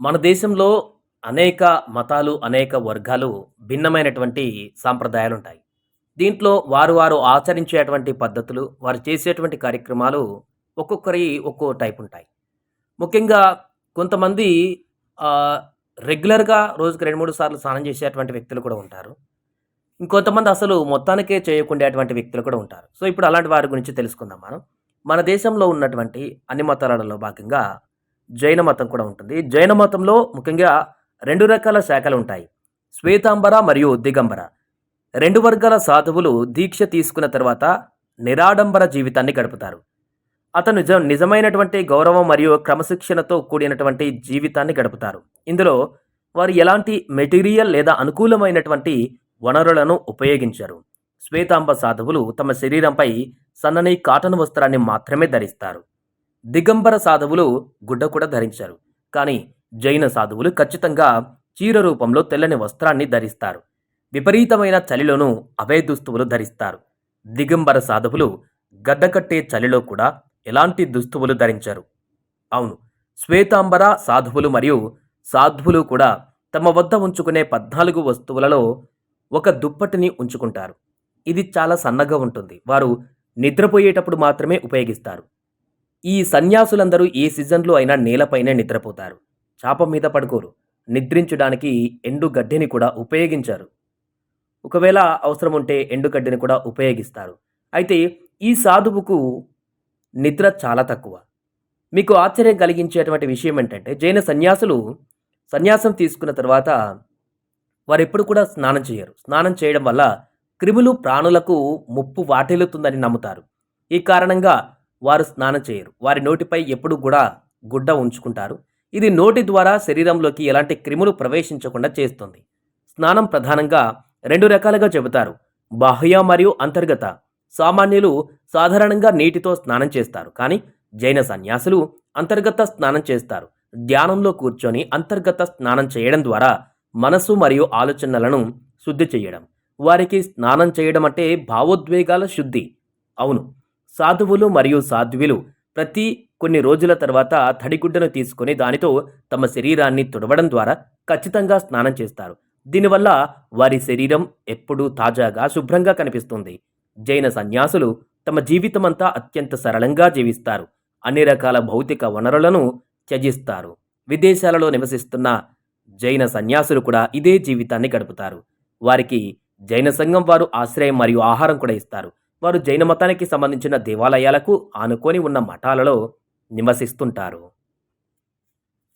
మన దేశంలో అనేక మతాలు, అనేక వర్గాలు భిన్నమైనటువంటి సాంప్రదాయాలు ఉంటాయి దీంట్లో వారు వారు ఆచరించేటువంటి పద్ధతులు, వారు చేసేటువంటి కార్యక్రమాలు ఒక్కొక్కరి ఒక్కో టైపుంటాయి. ముఖ్యంగా కొంతమంది రెగ్యులర్‌గా రోజుకి 2, 3 సార్లు స్నానం చేసేటువంటి వ్యక్తులు కూడా ఉంటారు. ఇంకొంతమంది అసలు మొత్తానికే చేయకుండేటువంటి వ్యక్తులు కూడా ఉంటారు. సో, ఇప్పుడు అలాంటి వారి గురించి తెలుసుకుందాం మనం. మన దేశంలో ఉన్నటువంటి అన్ని మతాలలో భాగంగా జైన మతం కూడా ఉంటుంది. జైన మతంలో ముఖ్యంగా రెండు రకాల శాఖలు ఉంటాయి శ్వేతాంబర మరియు దిగంబర. రెండు వర్గాల సాధువులు దీక్ష తీసుకున్న తర్వాత నిరాడంబర జీవితాన్ని గడుపుతారు. అతను నిజ నిజమైనటువంటి గౌరవం మరియు క్రమశిక్షణతో కూడినటువంటి జీవితాన్ని గడుపుతారు. ఇందులో వారు ఎలాంటి మెటీరియల్ లేదా అనుకూలమైనటువంటి వనరులను ఉపయోగించరు. శ్వేతాంబ సాధువులు తమ శరీరంపై సన్నని కాటన్ వస్త్రాన్ని మాత్రమే ధరిస్తారు. దిగంబర సాధువులు గుడ్డ కూడా ధరించారు కానీ జైన సాధువులు ఖచ్చితంగా చీర రూపంలో తెల్లని వస్త్రాన్ని ధరిస్తారు. విపరీతమైన చలిలోనూ అవే దుస్తువులు ధరిస్తారు. దిగంబర సాధువులు గడ్డకట్టే చలిలో కూడా ఎలాంటి దుస్తువులు ధరించరు. అవును శ్వేతాంబర సాధువులు మరియు సాధువులు కూడా తమ వద్ద ఉంచుకునే 14 వస్తువులలో ఒక దుప్పటిని ఉంచుకుంటారు. ఇది చాలా సన్నగా ఉంటుంది. వారు నిద్రపోయేటప్పుడు మాత్రమే ఉపయోగిస్తారు. ఈ సన్యాసులందరూ ఏ సీజన్‌లో అయినా నేలపైనే నిద్రపోతారు. చాప మీద పడుకోరు. నిద్రించడానికి ఎండు గడ్డిని కూడా ఉపయోగించారు ఒకవేళ అవసరం ఉంటే ఎండుగడ్డిని కూడా ఉపయోగిస్తారు. అయితే ఈ సాధువుకు నిద్ర చాలా తక్కువ. మీకు ఆశ్చర్యం కలిగించేటువంటి విషయం ఏంటంటే జైన సన్యాసులు సన్యాసం తీసుకున్న తర్వాత వారెప్పుడు కూడా స్నానం చేయరు. స్నానం చేయడం వల్ల క్రిములు ప్రాణులకు ముప్పు వాటిల్లుతుందని నమ్ముతారు. ఈ కారణంగా వారు స్నానం చేయరు. వారి నోటిపై ఎప్పుడు కూడా గుడ్డ ఉంచుకుంటారు. ఇది నోటి ద్వారా శరీరంలోకి ఎలాంటి క్రిములు ప్రవేశించకుండా చేస్తుంది. స్నానం ప్రధానంగా రెండు రకాలుగా చెబుతారు. బాహ్య మరియు అంతర్గత. సామాన్యులు సాధారణంగా నీటితో స్నానం చేస్తారు. కానీ జైన సన్యాసులు అంతర్గత స్నానం చేస్తారు. ధ్యానంలో కూర్చొని అంతర్గత స్నానం చేయడం ద్వారా మనస్సు మరియు ఆలోచనలను శుద్ధి చేయడం. వారికి స్నానం చేయడం అంటే భావోద్వేగాల శుద్ధి. అవును సాధువులు మరియు సాధ్వులు ప్రతి కొన్ని రోజుల తర్వాత తడిగుడ్డను తీసుకుని దానితో తమ శరీరాన్ని తుడవడం ద్వారా ఖచ్చితంగా స్నానం చేస్తారు. దీనివల్ల వారి శరీరం ఎప్పుడూ తాజాగా, శుభ్రంగా కనిపిస్తుంది. జైన సన్యాసులు తమ జీవితమంతా అత్యంత సరళంగా జీవిస్తారు. అన్ని రకాల భౌతిక వనరులను త్యజిస్తారు. విదేశాలలో నివసిస్తున్న జైన సన్యాసులు కూడా ఇదే జీవితాన్ని గడుపుతారు. వారికి జైన సంఘం వారు ఆశ్రయం మరియు ఆహారం కూడా ఇస్తారు. వారు జైన మతానికి సంబంధించిన దేవాలయాలకు ఆనుకొని ఉన్న మఠాలలో నివసిస్తుంటారు.